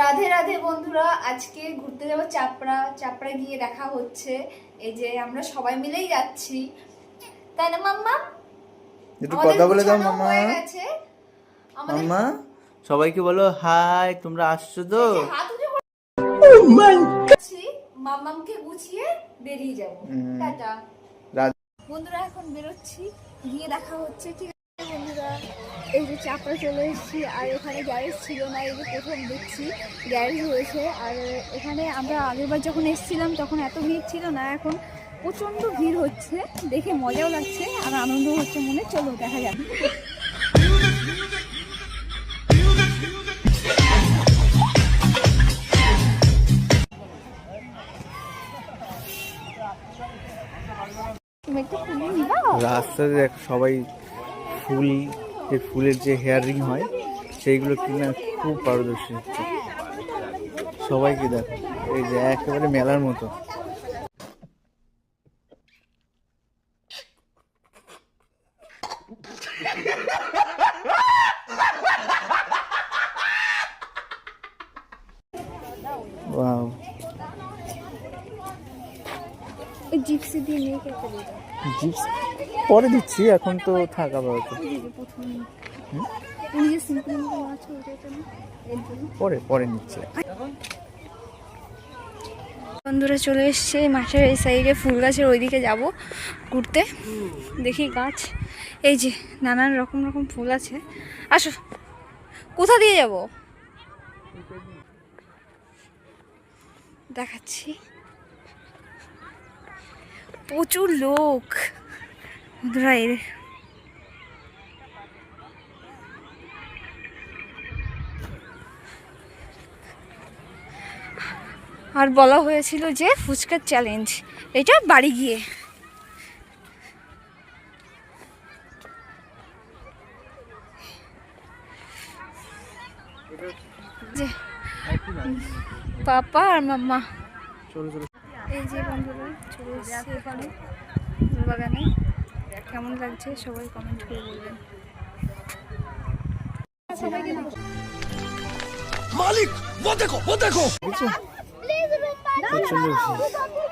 রাধে রাধে বন্ধুরা আজকে ঘুরতে যাব চাপড়া। চাপড়া গিয়ে দেখা হচ্ছে। এই যে আমরা সবাই মিলেই যাচ্ছি। তাই না মাম্মা? একটু কথা বলে দাও গুছানো মামা হয়ে গেছে। আমাদের সবাইকে বলো হাই তোমরা আসছো তো? মাম্মামকে গুছিয়ে বেরিয়ে যাব। টাটা। বন্ধুরা এখন বেরোচ্ছি। গিয়ে দেখা হচ্ছে। ঠিক আছে বন্ধুরা। এই যে চাপড়া চলে এসেছি, আর এখানে গ্যারেজ ছিল না, এই যে প্রথম দেখছি গ্যারেজ হয়েছে। আর এখানে আমরা আগেরবার যখন এসেছিলাম, তখন এত ভিড় ছিল না, এখন প্রচণ্ড ভিড় হচ্ছে। দেখে মজাও লাগছে, আর আনন্দ হচ্ছে মনে। চলো, দেখা নিবা? রাস্তাতে সবাই ফুল যে ফুলের যে হেয়ারিং হয়, সেইগুলো কিনা খুব পারদর্শী হচ্ছে। সবাইকে দেখো, এই যে একেবারে মেলার মতো। জিপসি দিয়ে নিয়ে খেতে দিই। জিপস? পরে দিচ্ছি এখন তো থাক জন্য। পরে পরে নিচ্ছে। বন্ধুরা চলে এসছে মাঠের এই সাইডে ফুল গাছের ওইদিকে যাব ঘুরতে। দেখি গাছ। এই যে নানান রকম রকম ফুল আছে। আসো কোথা দিয়ে যাব? দেখাচ্ছি। প্রচুর লোক। বন্ধুরা এর আর বলা হয়েছিল যে ফুচকার চ্যালেঞ্জ এটা বাড়ি গিয়ে। যে পাপা আর মাম্মা। এই যে বন্ধুরা চলে এসেছি এখানে বাগানে কেমন লাগছে সবাই কমেন্ট করে বলবেন ও বেশি